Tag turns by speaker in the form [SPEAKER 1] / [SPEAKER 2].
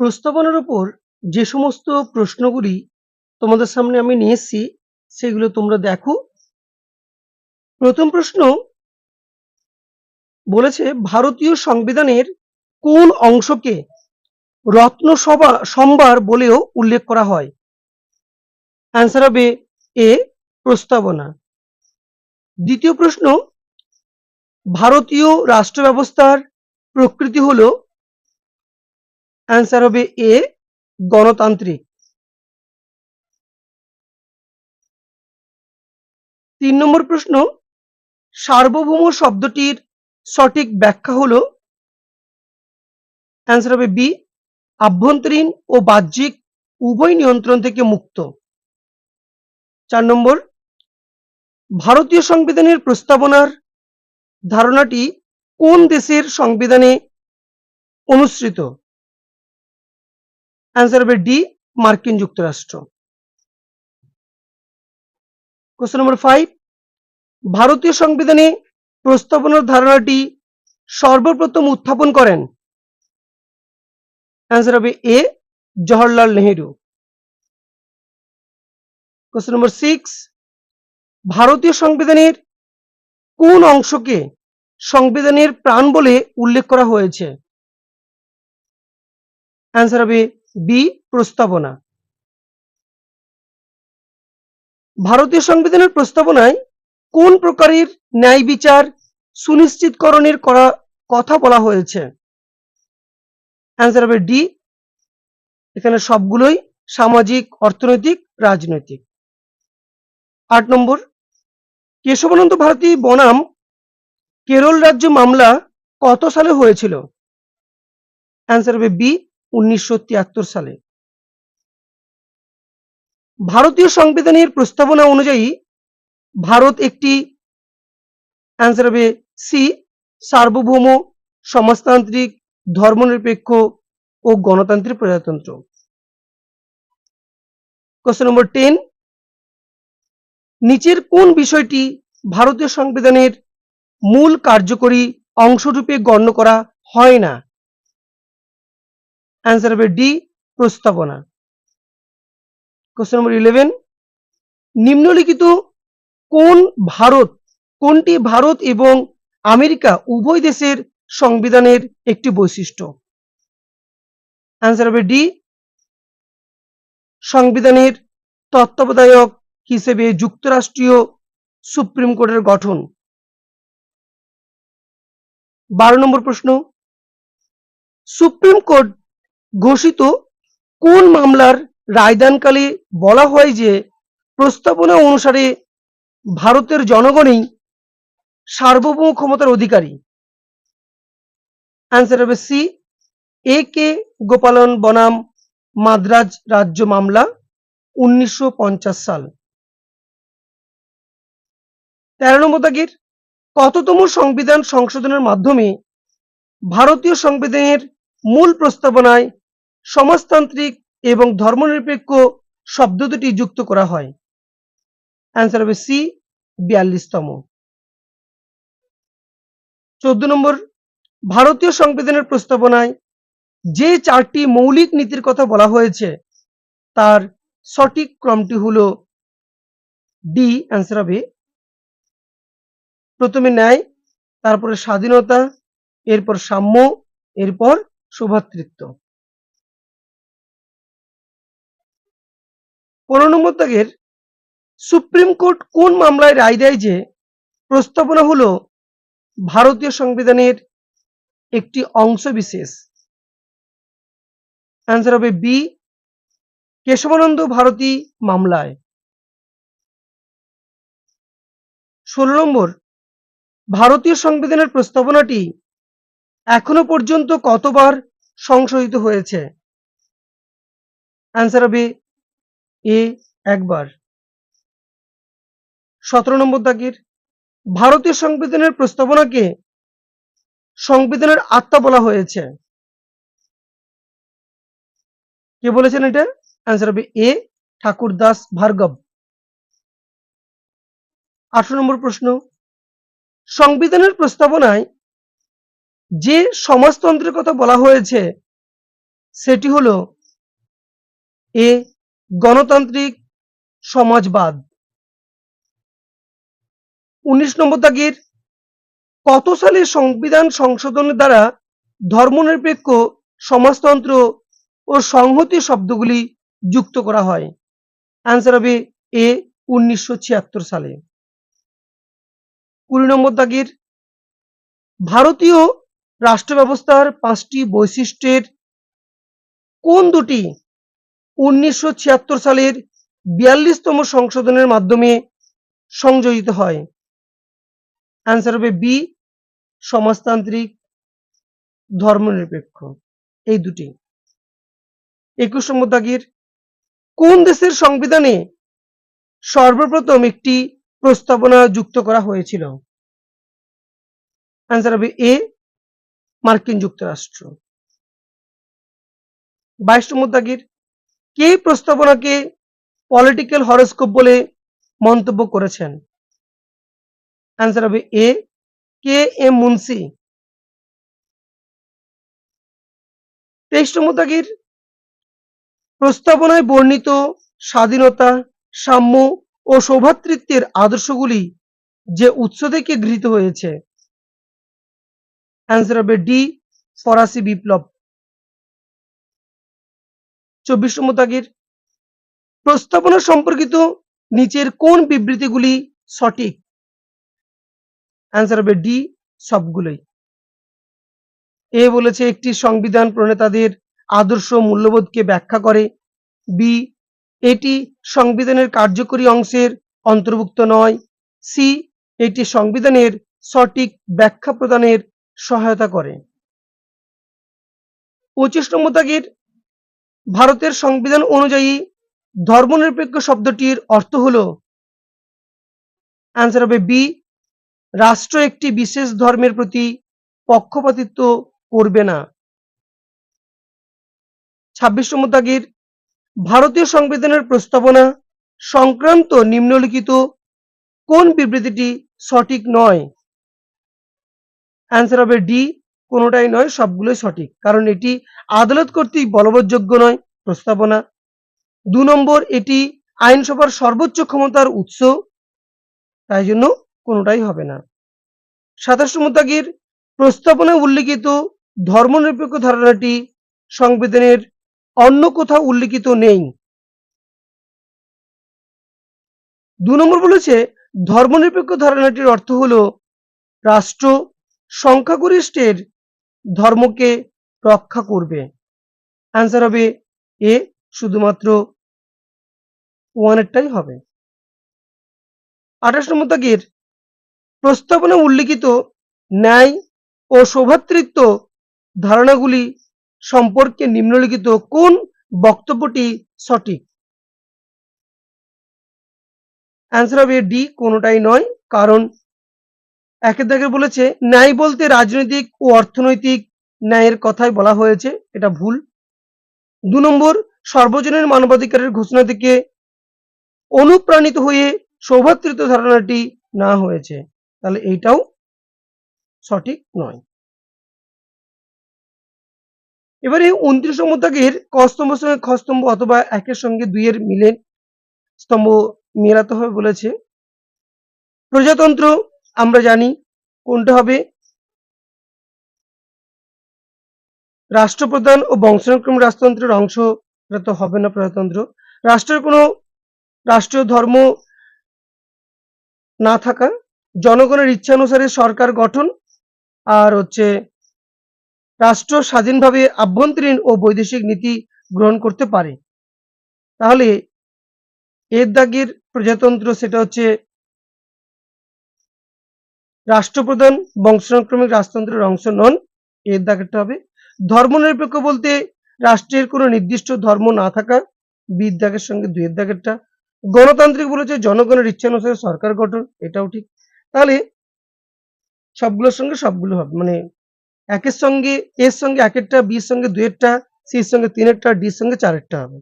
[SPEAKER 1] প্রস্তাবনার উপর যে সমস্ত প্রশ্নগুলি তোমাদের সামনে আমি নিয়ে এসেছি, সেগুলো তোমরা দেখো। প্রথম প্রশ্ন বলেছে, ভারতীয় সংবিধানের কোন অংশকে রত্নসভা সম্ভার বলেও উল্লেখ করা হয়? অ্যান্সার হবে এ, প্রস্তাবনা। দ্বিতীয় প্রশ্ন, ভারতীয় রাষ্ট্র ব্যবস্থার প্রকৃতি হলো অ্যান্সার হবে এ গণতান্ত্রিক। তিন নম্বর প্রশ্ন, সার্বভৌম শব্দটির সঠিক ব্যাখ্যা হল অ্যান্সার হবে বি আভ্যন্তরীণ ও বাহ্যিক উভয় নিয়ন্ত্রণ থেকে মুক্ত। চার নম্বর, ভারতীয় সংবিধানের প্রস্তাবনার ধারণাটি কোন দেশের সংবিধানে অনুসৃত? অ্যান্সার হবে ডি মার্কিন যুক্তরাষ্ট্র। কোশ্চেন নম্বর ফাইভ ভারতীয় সংবিধানে প্রস্তাবনার ধারণাটি সর্বপ্রথম উত্থাপন করেন। অ্যান্সার হবে A Jawaharlal Nehru question number six ভারতীয় সংবিধানের কোন অংশকে সংবিধানের প্রাণ বলে উল্লেখ করা হয়েছে? অ্যান্সার হবে বি প্রস্তাবনা। ভারতীয় সংবিধানের প্রস্তাবনায় কোন প্রকারের ন্যায় বিচার সুনিশ্চিতকরণের করা কথা বলা হয়েছে? অ্যান্সার হবে ডি। এখানে সবগুলোই সামাজিক, অর্থনৈতিক, রাজনৈতিক। আট নম্বর। কেশবানন্দ ভারতী বনাম কেরল রাজ্য মামলা কত সালে হয়েছিল? অ্যান্সার হবে বি। উনিশশো তিয়াত্তর সালে। ভারতীয় সংবিধানের প্রস্তাবনা অনুযায়ী ভারত একটি অ্যান্সার হবে সি সার্বভৌম সমাজতান্ত্রিক, ধর্মনিরপেক্ষ ও গণতান্ত্রিক প্রজাতন্ত্র। কোশ্চেন নম্বর টেন নিচের কোন বিষয়টি ভারতীয় সংবিধানের মূল কার্যকরী অংশরূপে গণ্য করা হয় না? অ্যান্সার হবে ডি প্রস্তাবনা। কোশ্চেন নম্বর ইলেভেন নিম্নলিখিত কোন ভারত, কোনটি ভারত এবং আমেরিকা উভয় দেশের সংবিধানের একটি বৈশিষ্ট্য? অ্যান্সার হবে ডি সংবিধানের তত্ত্বাবধায়ক হিসেবে যুক্তরাষ্ট্রীয় সুপ্রিম কোর্টের গঠন। বারো নম্বর প্রশ্ন, সুপ্রিম কোর্ট ঘোষিত কোন মামলার রায়দানকালে বলা হয় যে প্রস্তাবনা অনুসারে ভারতের জনগণই সার্বভৌম ক্ষমতার অধিকারী? অ্যান্সার হবে সি এ কে গোপালন বনাম মাদ্রাজ রাজ্য মামলা, উনিশশো পঞ্চাশ সাল। তেরো নম্বর দাগের, কততম সংবিধান সংশোধনের মাধ্যমে ভারতীয় সংবিধানের মূল প্রস্তাবনায় সমাজতান্ত্রিক এবং ধর্মনিরপেক্ষ শব্দ দুটি যুক্ত করা হয়। অ্যান্সার হবে সি বিয়াল্লিশতম। চোদ্দ নম্বর, ভারতীয় সংবিধানের প্রস্তাবনায় যে চারটি মৌলিক নীতির কথা বলা হয়েছে, তার সঠিক ক্রমটি হল ডি অ্যান্সার হবে। প্রথমে ন্যায়, তারপরে স্বাধীনতা, এরপর সাম্য, এরপর সৌভাতৃত্ব পনেরো নম্বর দাগের সুপ্রিম কোর্ট কোন মামলায় রায় দেয় যে প্রস্তাবনা হলো ভারতীয় সংবিধানের একটি অংশ বিশেষ? অ্যান্সার হবে বি কেশবানন্দ ভারতী মামলায়। ষোলো নম্বর, ভারতীয় সংবিধানের প্রস্তাবনাটি এখনও পর্যন্ত কতবার সংশোধিত হয়েছে? অ্যান্সার হবে এ একবার। সতেরো নম্বর দাগের, ভারতীয় সংবিধানের প্রস্তাবনাকে সংবিধানের আত্মা বলা হয়েছে। কে বলেছেন এটা? অ্যান্সার হবে এ, ঠাকুর দাস ভার্গব। আঠারো নম্বর প্রশ্ন, সংবিধানের প্রস্তাবনায় যে সমাজতন্ত্রের কথা বলা হয়েছে, সেটি হলো এ গণতান্ত্রিক সমাজবাদ। উনিশ নম্বর দাগের, কত সালে সংবিধান সংশোধনের দ্বারা ধর্মনিরপেক্ষ সমাজতন্ত্র ও সংহতি শব্দগুলি যুক্ত করা হয়? অ্যান্সার হবে এ উনিশশো ছিয়াত্তর সালে। কুড়ি নম্বর দাগির, ভারতীয় রাষ্ট্র ব্যবস্থার পাঁচটি বৈশিষ্ট্যের কোন দুটি উনিশশো ছিয়াত্তর সালের বিয়াল্লিশতম সংশোধনের মাধ্যমে সংযোজিত হয়। অ্যান্সার হবে বি সমাজতান্ত্রিক, ধর্মনিরপেক্ষ। এই দুটি। একুশ নম্বর দাগের, কোন দেশের সংবিধানে সর্বপ্রথম একটি প্রস্তাবনা যুক্ত করা হয়েছিল? অ্যান্সার হবে এ মার্কিন যুক্তরাষ্ট্র। বাইশ নম্বর দাগের কে প্রস্তাবনাকে পলিটিক্যাল হরস্কোপ বলে মন্তব্য করেছেন? অ্যান্সার হবে এ কে এম মুন্সি তেইশ নম্বর দাগের প্রস্তাবনায় বর্ণিত স্বাধীনতা, সাম্য ও সৌভাতৃত্বের আদর্শগুলি যে উৎস থেকে গৃহীত হয়েছে। অ্যান্সার হবে ডি ফরাসি বিপ্লব। চব্বিশ নম্বর প্রস্তাবনা সম্পর্কিত নিচের কোন বিবৃতিগুলি সঠিক? অ্যান্সার হবে ডি, সবগুলোই। এ বলেছে, একটি সংবিধান প্রণেতাদের আদর্শ মূল্যবোধকে ব্যাখ্যা করে। বি, এটি সংবিধানের কার্যকরী অংশের অন্তর্ভুক্ত নয়। সি, এটি সংবিধানের সঠিক ব্যাখ্যা প্রদানের সহায়তা করে। পঁচিশ নম্বর দাগের ভারতের সংবিধান অনুযায়ী ধর্মনিরপেক্ষ শব্দটির অর্থ হল অ্যান্সার হবে বি রাষ্ট্র একটি বিশেষ ধর্মের প্রতি পক্ষপাতিত্ব করবে না। ছাব্বিশ নম্বর ভারতীয় সংবিধানের প্রস্তাবনা সংক্রান্ত নিম্নলিখিত কোন বিবৃতিটি সঠিক নয়? অ্যান্সার হবে ডি কোনোটাই নয়, সবগুলোই সঠিক। কারণ এটি আদালত কর্তৃক বলবৎযোগ্য নয়, প্রস্তাবনা। দু নম্বর, এটি আইনসভার সর্বোচ্চ ক্ষমতার উৎস, তাই জন্য কোনোটাই হবে না। সাতাশ দাগের প্রস্তাবনায় উল্লিখিত ধর্মনিরপেক্ষ ধারণাটি সংবিধানের অন্য কোথাও উল্লিখিত নেই। দু নম্বর বলেছে, ধর্মনিরপেক্ষ ধারণাটির অর্থ হলো রাষ্ট্র সংখ্যাগরিষ্ঠের ধর্মকে রক্ষা করবে। অ্যান্সার হবে এ শুধুমাত্র ওয়ানেরটাই হবে। আঠাশ নম্বর দাগের প্রস্তাবনা উল্লিখিত ন্যায় ও সৌভাতৃত্ব ধারণাগুলি সম্পর্কে নিম্নলিখিত কোন বক্তব্যটি সঠিক? অ্যান্সার হবে ডি কোনোটাই নয়, কারণ একের দাগে বলেছে, ন্যায় বলতে রাজনৈতিক ও অর্থনৈতিক ন্যায়ের কথাই বলা হয়েছে, এটা ভুল। দু নম্বর, সর্বজনীন মানবাধিকারের ঘোষণা থেকে অনুপ্রাণিত হয়ে সৌভাতৃত্ব ধারণাটি না হয়েছে। তাহলে এইটাও সঠিক নয়। এবারে উনত্রিশ দাগের ক স্তম্ভের সঙ্গে খস্তম্ভ অথবা একের সঙ্গে দুইয়ের মিলে স্তম্ভ মেলাতে হবে বলেছে। প্রজাতন্ত্র আমরা জানি কোনটা হবে। রাষ্ট্রপ্রধান ও বংশানুক্রম রাজতন্ত্রের অংশ, এটা তো হবে না প্রজাতন্ত্র। রাষ্ট্রের কোনো রাষ্ট্রীয় ধর্ম না থাকা, জনগণের ইচ্ছানুসারে সরকার গঠন আর হচ্ছে রাষ্ট্র স্বাধীনভাবে আভ্যন্তরীণ ও বৈদেশিক নীতি গ্রহণ করতে পারে। তাহলে এর দাগের প্রজাতন্ত্র সেটা হচ্ছে রাষ্ট্রপ্রধান বংশানুক্রমিক রাজতন্ত্রের অংশ নন। এর দাগেরটা হবে ধর্মনিরপেক্ষ বলতে রাষ্ট্রের কোনো নির্দিষ্ট ধর্ম না থাকা বিদ দাগের সঙ্গে দুয়ের দাগেরটা। গণতান্ত্রিক বলেছে জনগণের ইচ্ছানুসারে সরকার গঠন, এটাও ঠিক। তাহলে সবগুলোর সঙ্গে সবগুলো হবে মানে একের সঙ্গে, এর সঙ্গে একেরটা, বির সঙ্গে দুয়েরটা, সির সঙ্গে তিনেরটা, ডির সঙ্গে চারেরটা হবে।